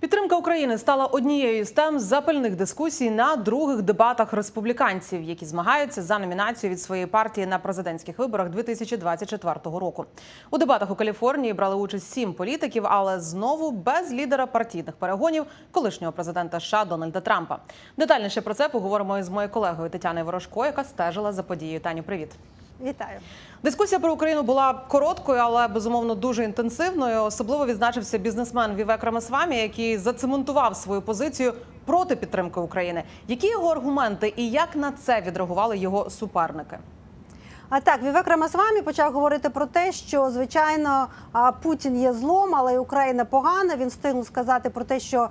Підтримка України стала однією з тем запальних дискусій на других дебатах республіканців, які змагаються за номінацію від своєї партії на президентських виборах 2024 року. У дебатах у Каліфорнії брали участь сім політиків, але знову без лідера партійних перегонів колишнього президента США Дональда Трампа. Детальніше про це поговоримо із моєю колегою Тетяною Ворожко, яка стежила за подією. Таню, привіт. Вітаю. Дискусія про Україну була короткою, але безумовно дуже інтенсивною. Особливо відзначився бізнесмен Вівек Рамасвамі, який зацементував свою позицію проти підтримки України. Які його аргументи і як на це відреагували його суперники? А так, Вівек Рамасвамі почав говорити про те, що звичайно Путін є злом, але й Україна погана. Він встигнув сказати про те, що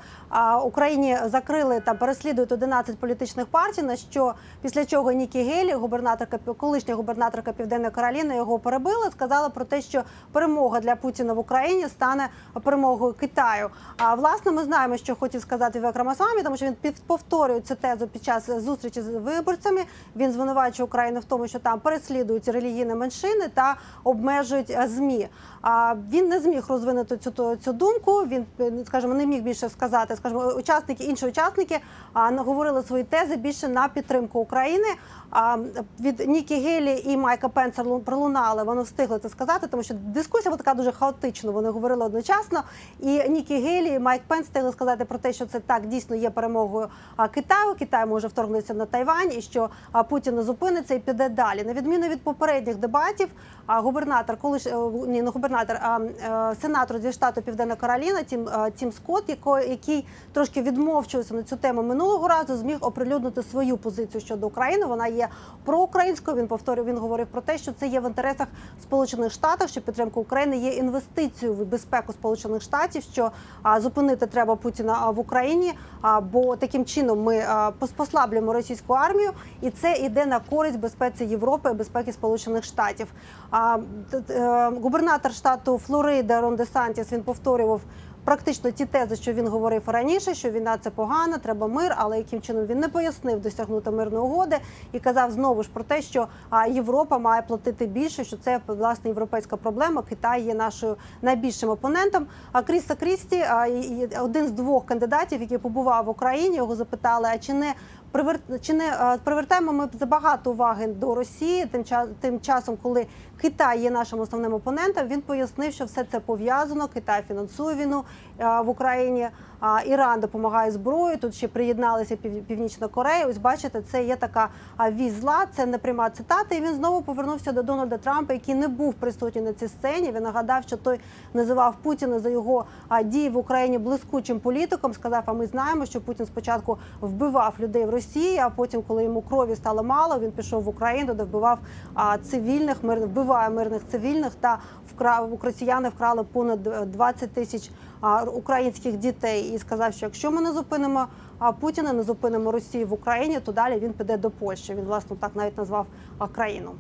Україні закрили та переслідують 11 політичних партій. На що після чого Нікі Гелі, губернаторка колишня губернаторка Південної Кароліни, його перебила. Сказала про те, що перемога для Путіна в Україні стане перемогою Китаю. А власне, ми знаємо, що хотів сказати Вівек Рамасвамі, тому що він повторює цю тезу під час зустрічі з виборцями. Він звинувачує Україну в тому, що там переслідують релігійні меншини та обмежують е, змі. А він не зміг розвинути цю цю думку. Він е, скажімо, не міг більше сказати. Скажімо, учасники інші учасники а, говорили свої тези більше на підтримку України. А від Нікі Гелі і Майка Пенса пролунали. Вони встигли це сказати, тому що дискусія була така дуже хаотична. Вони говорили одночасно. І Нікі Гелі і Майк Пенс встигли сказати про те, що це так дійсно є перемогою Китаю. Китай може вторгнутися на Тайвань, і що Путін не зупиниться і піде далі. На відміну від попередніх дебатів, губернатор, коли е, ні, не губернатор, а е, сенатор зі штату Південна Кароліна, Тім е, Тім Скотт, яко- який трошки відмовчувався на цю тему минулого разу, зміг оприлюднити свою позицію щодо України. Вона є проукраїнською. Він повторює, він говорив про те, що це є в інтересах Сполучених Штатів, що підтримка України є інвестицією в безпеку Сполучених Штатів, що зупинити треба Путіна в Україні. Бо таким чином ми послаблюємо російську армію, і це йде на користь безпеці Європи і безпеки Сполучених Штатів. А, е, губернатор штату Флорида Рон Де Сантіс він повторював практично ті тези, що він говорив раніше, що війна це погано, треба мир, але яким чином він не пояснив досягнути мирної угоди і казав знову ж про те, що Європа має платити більше, що це власне європейська проблема. Китай є нашою найбільшим опонентом. А Кріста Крісті, один з двох кандидатів, який побував в Україні, його запитали: а чи не привер... чи не е, привертаємо ми забагато уваги до Росії тим ча- тим часом, коли Китай є нашим основним опонентом, він пояснив, що все це пов'язано. Китай фінансує війну е, в Україні. Іран допомагає зброєю. Тут ще приєдналися Пів- Північна Корея. Ось бачите, це є така а, вісь зла, це не пряма цитата. І він знову повернувся до Дональда Трампа, який не був присутній на цій сцені. Він нагадав, що той називав Путіна за його дії в Україні блискучим політиком. Сказав, а ми знаємо, що Путін спочатку вбивав людей в Росії, а потім, коли йому крові стало мало, він пішов в Україну, де вбивав цивільних, мир вбиває мирних цивільних та вкрав росіяни вкрали понад е, 20 тисяч українських дітей і сказав, що якщо ми не зупинимо Путіна, не зупинимо Росію в Україні, то далі він піде до Польщі. Він власне так навіть назвав країну.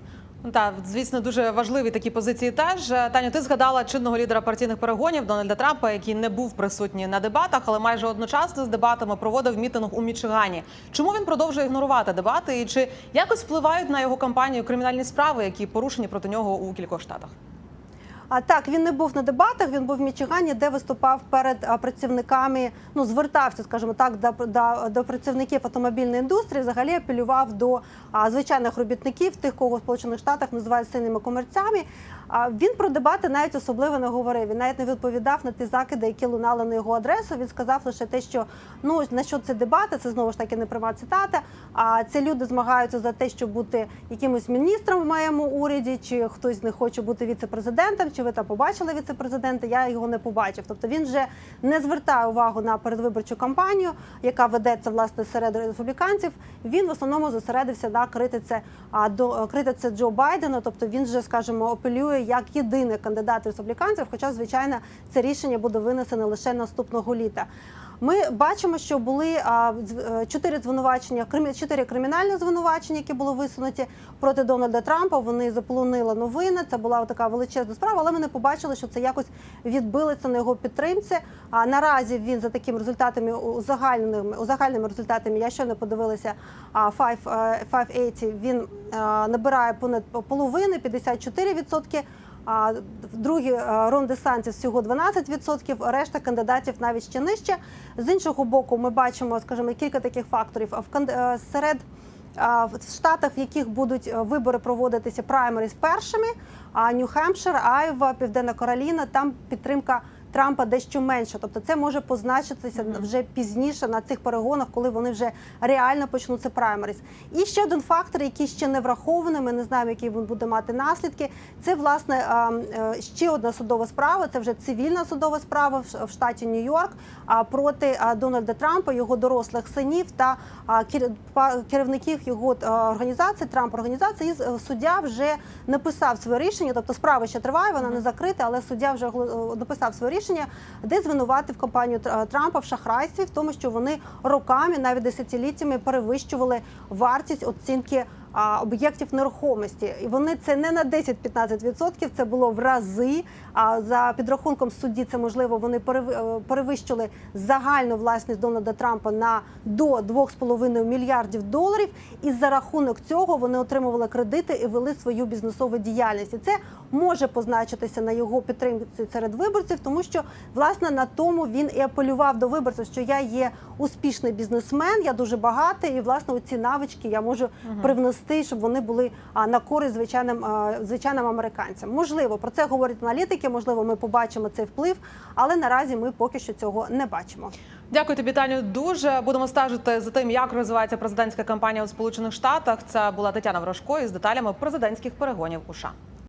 Так, звісно, дуже важливі такі позиції. Теж Е, Таню, ти згадала чинного лідера партійних перегонів Дональда Трампа, який не був присутній на дебатах, але майже одночасно з дебатами проводив мітинг у Мічигані. Чому він продовжує ігнорувати дебати? І чи якось впливають на його кампанію кримінальні справи, які порушені проти нього у кількох штатах? А так він не був на дебатах. Він був в Мічигані, де виступав перед працівниками. Ну звертався, скажімо так, до, до, до працівників автомобільної індустрії. Взагалі апелював до а, звичайних робітників, тих, кого в Сполучених Штатах називають сильними комерцями. Він про дебати навіть особливо не говорив. Він навіть не відповідав на ті закиди, які лунали на його адресу. Він сказав лише те, що ну на що це дебати, це знову ж таки не пряма цитата. А ці люди змагаються за те, щоб бути якимось міністром в моєму уряді, чи хтось не хоче бути віце-президентом, чи ви там побачили віце-президента. Я його не побачив. Тобто він вже не звертає увагу на передвиборчу кампанію, яка ведеться власне серед республіканців. Він в основному зосередився на критиці а, до критиці Джо Байдена. Тобто він вже, скажімо, апелює як єдиний кандидат республіканців. Хоча, звичайно, це рішення буде винесене лише наступного літа. Ми бачимо, що були е, чотири звинувачення, чотири кримінальні звинувачення, які були висунуті проти Дональда Трампа. Вони заполонили новини. Це була така величезна справа, але ми не побачили, що це якось відбилося на його підтримці. А наразі він за такими результатами узагальненими узагальними результатами. Я не подивилася. А 5, е, 580, він е, набирає понад половини 54% А в другі ронди Рон всього 12%, решта кандидатів навіть ще нижче. З іншого боку, ми бачимо, скажімо, кілька таких факторів. Кан- е, серед в штатах, в яких будуть е, вибори проводитися праймеріс першими, а Нью-Хемпшир, Айва, Південна Кароліна, там підтримка. Трампа дещо менше, тобто це може позначитися вже пізніше на цих перегонах, коли вони вже реально почнуться праймеріс. І ще один фактор, який ще не врахований, ми не знаємо, які він буде мати наслідки. Це власне е, ще одна судова справа. Це вже цивільна судова справа в штаті Нью-Йорк проти Дональда Трампа, його дорослих синів та керівників його організації, Трамп організації. І з- суддя вже написав своє рішення, тобто справа ще триває, вона не закрита, але суддя вже е, написав своє рішення, де звинуватив компанію Тр- Трампа в шахрайстві, в тому, що вони роками, навіть десятиліттями перевищували вартість оцінки. А, Об'єктів нерухомості, і вони це не на 10-15%, це було в рази. А за підрахунком судді, це можливо вони е, перевищили загальну власність Дональда Трампа на до 2,5 мільярдів доларів. І за рахунок цього вони отримували кредити і вели свою бізнесову діяльність. І це може позначитися на його підтримці серед виборців, тому що власне на тому він і апелював до виборців, що я є успішний бізнесмен, я дуже багатий, і власне ці навички я можу привнести, щоб вони були на користь звичайним звичайним американцям. Можливо, про це говорять аналітики. Можливо, ми побачимо цей вплив, але наразі ми поки що цього не бачимо. Дякую тобі, Таню. Дуже будемо стежити за тим, як розвивається президентська кампанія у Сполучених Штатах. Це була Тетяна Ворожко із деталями президентських перегонів у США.